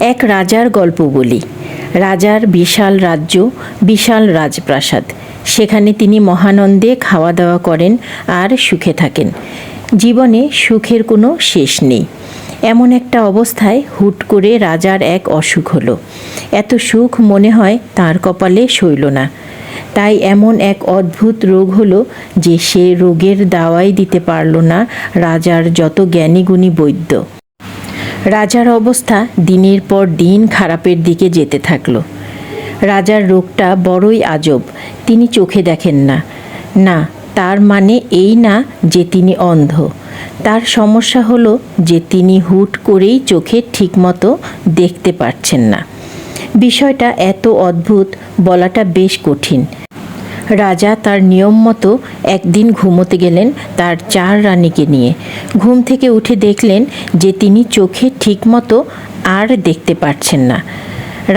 এক রাজার গল্প বলি। রাজার বিশাল রাজ্য, বিশাল রাজপ্রাসাদ। সেখানে তিনি মহানন্দে খাওয়া দাওয়া করেন আর সুখে থাকেন। জীবনে সুখের কোনো শেষ নেই। এমন একটা অবস্থায় হুট করে রাজার এক অসুখ হলো। এত সুখ মনে হয় তার কপালে সইল না। তাই এমন এক অদ্ভুত রোগ হলো যে সে রোগের দাওয়াই দিতে পারল না রাজার যত জ্ঞানীগুণী বৈদ্য। রাজার অবস্থা দিনের পর দিন খারাপের দিকে যেতে থাকল। রাজার রোগটা বড়ই আজব, তিনি চোখে দেখেন না। না, তার মানে এই না যে তিনি অন্ধ। তার সমস্যা হলো যে তিনি হুট করেই চোখে ঠিকমতো দেখতে পারছেন না। বিষয়টা এত অদ্ভুত, বলাটা বেশ কঠিন। রাজা তার নিয়ম মতো একদিন ঘুমোতে গেলেন তার চার রানীকে নিয়ে। ঘুম থেকে উঠে দেখলেন যে তিনি চোখে ঠিকমতো আর দেখতে পারছেন না।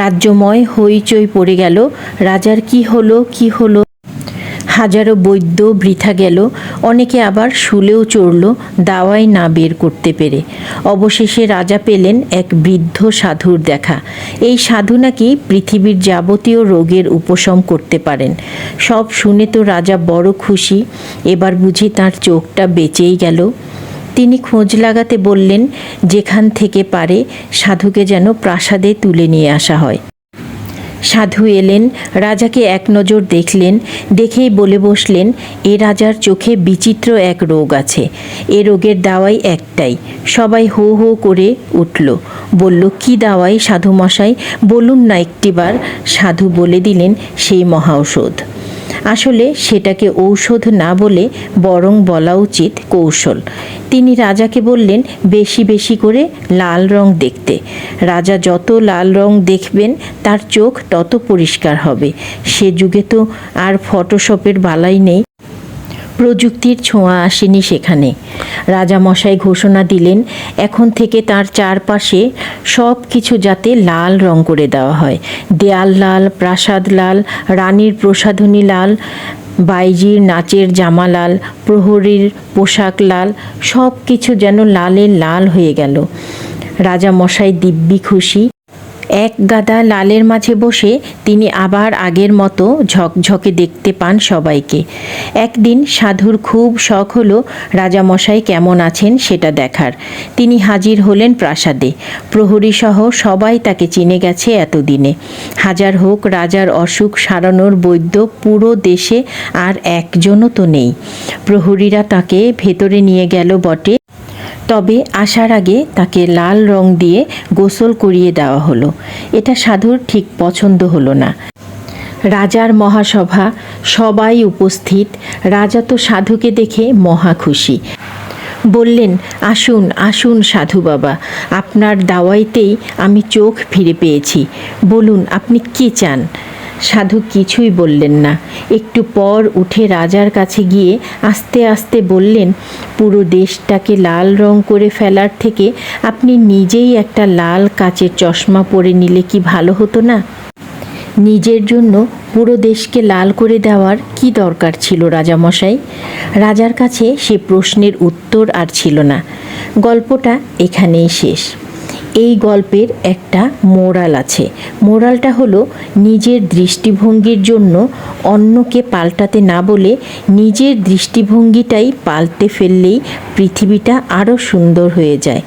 রাজ্যময় হইচই পড়ে গেল, রাজার কি হলো কি হলো? হাজারো বৈদ্য বৃথা গেল, অনেকে আবার শুলেও চড়ল, দাওয়াই না বের করতে পেরে। অবশেষে রাজা পেলেন এক বৃদ্ধ সাধুর দেখা। এই সাধু নাকি পৃথিবীর যাবতীয় রোগের উপশম করতে পারেন। সব শুনে তো রাজা বড় খুশি, এবার বুঝি তার চোখটা বেঁচেই গেল। তিনি খোঁজ লাগাতে বললেন, যেখান থেকে পারে, সাধুকে যেন প্রাসাদে তুলে নিয়ে আসা হয়। সাধু এলেন, রাজাকে এক নজর দেখলেন, দেখেই বলে বসলেন, এ রাজার চোখে বিচিত্র এক রোগ আছে, এ রোগের দাওয়াই একটাই। সবাই হো হো করে উঠল, বলল, কি দাওয়াই সাধু মশাই বলুন না একটিবার। সাধু বলে দিলেন, সেই মহাঔষধ আসলে সেটাকে ঔষধ না বলে বরং বলা উচিত কৌশল। তিনি রাজাকে বললেন, বেশি বেশি করে লাল রং দেখতে। রাজা যত লাল রং দেখবেন, তার চোখ তত পরিষ্কার হবে। সে যুগে তো আর ফটোশপের বালাই নেই। প্রযুক্তির ছোঁয়া আসেনি সেখানে। রাজামশাই ঘোষণা দিলেন, এখন থেকে তার চারপাশে সব কিছু যাতে লাল রং করে দেওয়া হয়। দেয়াল লাল, প্রাসাদ লাল, রানীর প্রসাধনী লাল, বাইজির নাচের জামা লাল, প্রহরীর পোশাক লাল সব কিছু যেন লালে লাল হয়ে গেল। রাজামশাই দিব্যি খুশি এক গাদা লালের মাঝে বসে তিনি আবার আগের মতো ঝকঝকে দেখতে পান সবাইকে। একদিন সাধুর খুব শখ হলো, রাজামশাই কেমন আছেন সেটা দেখার। তিনি হাজির হলেন প্রাসাদে। প্রহরীসহ সবাই তাকে চিনে গেছে এতদিনে। হাজার হোক রাজার অসুখ সারানোর বৈদ্য পুরো দেশে আর একজনও তো নেই। প্রহরীরা তাকে ভেতরে নিয়ে গেল বটে তবে আসার আগে তাকে লাল রং দিয়ে গোসল করিয়ে দেওয়া হলো। এটা সাধুর ঠিক পছন্দ হলো না। রাজার মহাসভা, সবাই উপস্থিত, রাজা তো সাধুকে দেখে মহা খুশি। বললেন, আসুন আসুন সাধু বাবা, আপনার দাওয়াইতেই আমি চোখ ফিরে পেয়েছি। বলুন, আপনি কি চান? সাধু কিছুই বললেন না। একটু পর উঠে রাজার কাছে গিয়ে আস্তে আস্তে বললেন, পুরো দেশটাকে লাল রং করে ফেলার থেকে আপনি নিজেই একটা লাল কাচের চশমা পরে নিলে কি ভালো হতো না? নিজের জন্য পুরো দেশকে লাল করে দেওয়ার কি দরকার ছিল রাজামশাই? রাজার কাছে সে প্রশ্নের উত্তর আর ছিল না। গল্পটা এখানেই শেষ। এই গল্পের একটা মোরাল আছে। মোরালটা হলো নিজের দৃষ্টিভঙ্গির জন্য অন্যকে পাল্টাতে না বলে নিজের দৃষ্টিভঙ্গিটাই পাল্টে ফেললেই পৃথিবীটা আরও সুন্দর হয়ে যায়।